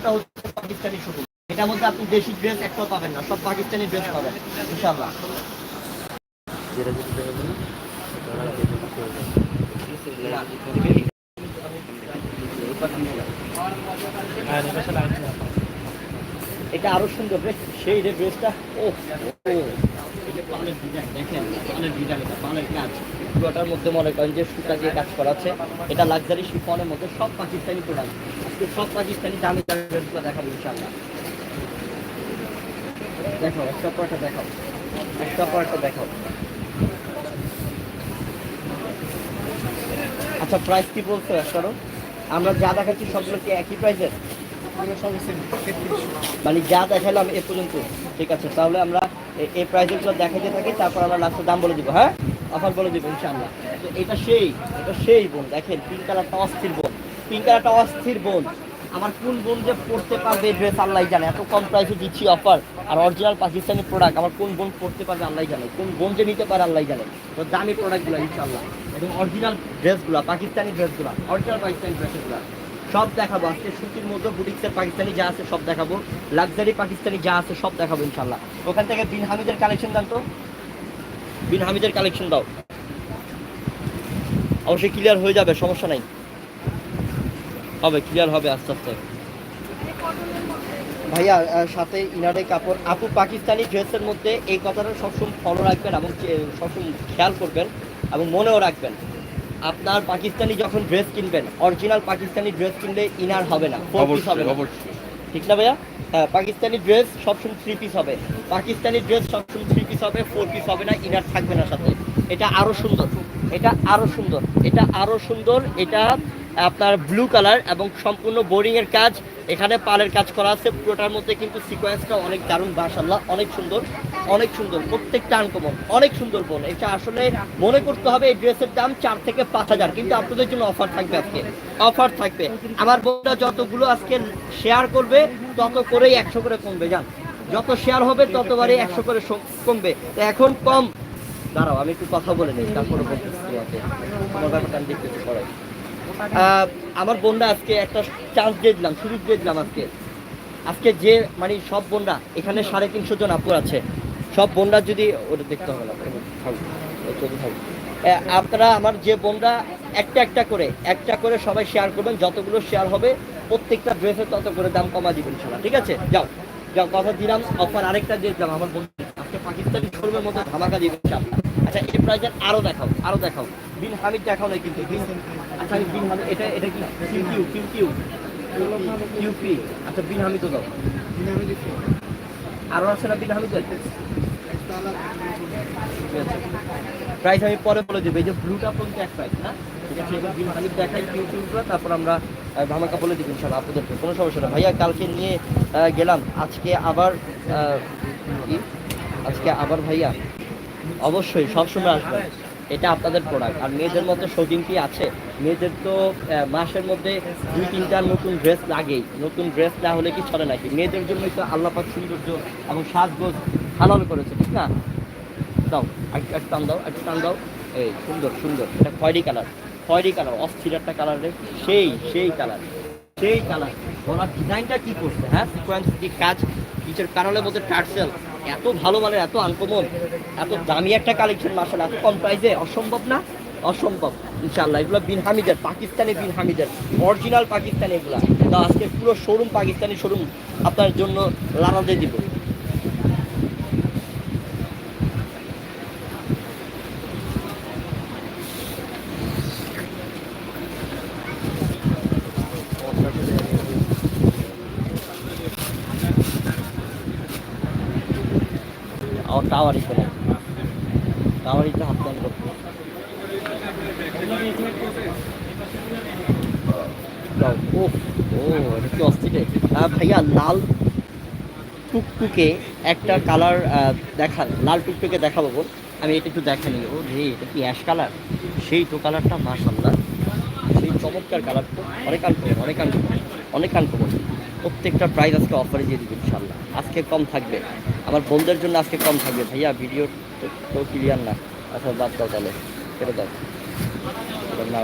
শোরুমটা হচ্ছে পাকিস্তানি শোরুম এটার মধ্যে আপনি দেশি ড্রেস একটাও পাবেন না, সব পাকিস্তানি ড্রেস পাবেন যায় এটা আরও সুন্দর সেই ড্রেসটা ও ও এটা পালের ডিজাইন দেখেন, পালের ডিজাইন এটা, পালের কাজ। পুরোটার মধ্যে মনে করেন যে সুতা দিয়ে কাজ করা আছে। এটা লাক্সারি শিফনের মধ্যে সব পাকিস্তানি প্রোডাক্ট আজকে সব পাকিস্তানি দামি দামি দেখাবো ইনশাআল্লাহ। দেখো, একটা পর একটা দেখাও। একটা পর একটা দেখাও। আচ্ছা প্রাইস কি বলছো একটারও আমরা যা দেখাচ্ছি সবগুলো কি একই প্রাইসের মানে যা দেখালাম এ পর্যন্ত। ঠিক আছে, তাহলে আমরা এই প্রাইসগুলো দেখাতে থাকি, তারপর আমরা লাস্টের দাম বলে দিব হ্যাঁ? অফার বলে দিব ইনশাআল্লাহ। তো এটা সেই এটা সেই বোন। দেখেন পিঙ্ক কালারটা অস্থির বোন। পিঙ্ক কালারটা অস্থির বোন। আমার কোন বোন যে পড়তে পারবে ড্রেস আল্লাহ জানে। এত কম প্রাইসে দিচ্ছি অফার আর অরিজিনাল পাকিস্তানি প্রোডাক্ট আমার কোন বোন পড়তে পারবে আল্লাহ জানে। কোন বোন যে নিতে পারে আল্লাহ জানে। তো দামি প্রোডাক্টগুলো ইনশাল্লাহ এবং অরিজিনাল ড্রেসগুলো পাকিস্তানি ড্রেসগুলো অরিজিনাল পাকিস্তানি ড্রেসগুলো সব দেখাবো আজকে সুতির মধ্যে বুটিক্সের পাকিস্তানি যা আছে সব দেখাবো। লাক্সারি পাকিস্তানি যা আছে সব দেখাবো ইনশাল্লাহ ওখান থেকে বিন হামিদের কালেকশন দাও তো। বিন হামিদের কালেকশন দাও। অবশ্যই ক্লিয়ার হয়ে যাবে সমস্যা নাই। হবে ক্লিয়ার হবে আস্তে আস্তে। ভাইয়া সাথে ইনারে কাপড়। আপু পাকিস্তানি ড্রেসের মধ্যে এই কথাটা সবসময় ফলো রাখবেন এবং সবসময় খেয়াল করবেন এবং মনেও রাখবেন। আপনার পাকিস্তানি যখন ড্রেস কিনবেন অরিজিনাল পাকিস্তানি ড্রেস কিনলে ইনার হবে না হবে না। ঠিক না ভাইয়া? হ্যাঁ পাকিস্তানি ড্রেস সবসময় থ্রি পিস হবে। পাকিস্তানি ড্রেস সবসময় থ্রি পিস হবে ফোর পিস হবে না ইনার থাকবে না সাথে। এটা আরও সুন্দর। এটা আরও সুন্দর। এটা আরও সুন্দর, এটা আপনার ব্লু কালার এবং সম্পূর্ণ বোরিং এর কাজ। এখানে পালের কাজ করা আছে। পুরোটার মধ্যে কিন্তু সিকোয়েন্সটা অনেক দারুণ বাসাল্লাহ অনেক সুন্দর অনেক সুন্দর, প্রত্যেকটা আনকমন অনেক সুন্দর বোন এটা আসলে মনে করতে হবে, এই ড্রেসের দাম চার থেকে পাঁচ হাজার। কিন্তু আপনাদের জন্য অফার থাকবে আজকে অফার থাকবে। আমার বোনরা যতগুলো আজকে শেয়ার করবে, তত করেই একশো করে কমবে যান যত শেয়ার হবে ততবারই একশো করে কমবে। তো এখন কম। দাঁড়াও, আমি একটু কথা বলে নিই, তারপরে বলতেছি ব্যাপারটা আমি দেখতেছি আমার বোনরা আজকে একটা চান্স দিয়ে দিলাম, সুযোগ দিয়ে দিলাম আজকে। আজকে যে মানে সব বোনরা, এখানে সাড়ে তিনশো জন আপুর আছে। সব বোনরা যদি, ওটা দেখতে হবে আপনারা, আমার যে বোনরা, একটা একটা করে একটা করে সবাই শেয়ার করবেন, যতগুলো শেয়ার হবে, প্রত্যেকটা ড্রেসের তত করে দাম কমা দিবেন ইনশাল্লাহ ঠিক আছে? যাও যাও, কথা দিলাম অফার আরেকটা দিয়ে দিলাম, আমার বোন আজকে পাকিস্তানি শোরুমের মধ্যে ধামাকা দিবেন আচ্ছা এই প্রাইজের আরও দেখাও আরও দেখাও। বিন হামিদ দেখাও না কিন্তু আচ্ছা আমি বিন হামিদ, এটা এটা কি? Q Q Q Q. QP আচ্ছা বিন হামিদও দাও। আরও আছে না বিন হামিদ প্রাইস আমি পরে বলে দেবো। এই যে ব্লুটা পর্যন্ত এক প্রাইস না? ঠিক আছে, এবার বিন হামিদ দেখাই, কিউ কিউগুলো তারপর আমরা ধামাকা বলে দিব ইনশাল্লাহ আপনাদেরকে। কোনো সমস্যা না ভাইয়া, কালকে নিয়ে গেলাম। আজকে আবার আজকে আবার ভাইয়া? অবশ্যই, সবসময় আসবেন। এটা আপনাদের প্রোডাক্ট আর মেয়েদের মধ্যে শৌখিন কি আছে? মেয়েদের তো মাসের মধ্যে দুই, তিনটা নতুন ড্রেস লাগেই। নতুন ড্রেস না হলে কি চলে নাকি? মেয়েদের জন্যই তো আল্লাপাক সৌন্দর্য এবং সাজগোজ হালাল করেছে, ঠিক না? দাও এক- এক টান দাও এক টান দাও। এই, সুন্দর সুন্দর। এটা খয়েরি কালার খয়েরি কালার অস্থির একটা কালার সেই সেই কালার সেই কালার ওনার ডিজাইনটা কি করছে হ্যাঁ? সিকোয়েন্স কি কাজ? নিচের কারণের মধ্যে টার্সেল এত ভালো মানে এত আনকমন এত দামি একটা কালেকশন মার্শাল, এত কম প্রাইসে অসম্ভব না? অসম্ভব ইনশাল্লাহ এগুলো বিন হামিদের, পাকিস্তানি বিন হামিদের অরিজিনাল পাকিস্তানি এগুলো। তো আজকে পুরো শোরুম পাকিস্তানি শোরুম আপনার জন্য লানা দিব। আমার টাওয়ারই শোনা টাওয়ারই তো হাত করতে যাও। ও ও, এটা অস্থির ভাইয়া, লাল টুকটুকে একটা কালার দেখান লাল টুকটুকে দেখাবো বোন আমি এটা একটু দেখা নিই। ও রে, এটা কি অ্যাশ কালার সেই তো কালারটা মাশাল্লাহ সেই চমৎকার কালার তো অনেক আনকমন অনেক আনকমন অনেক আনকমন প্রত্যেকটা প্রাইস আজকে অফারে দিয়ে দিবে ইনশাল্লাহ আজকে কম থাকবে। আমার বোনদের জন্য আজকে কম থাকবে। ভাইয়া ভিডিও তো ক্লিয়ার না। আচ্ছা বাদ দাও তাহলে। কেটে দাও। না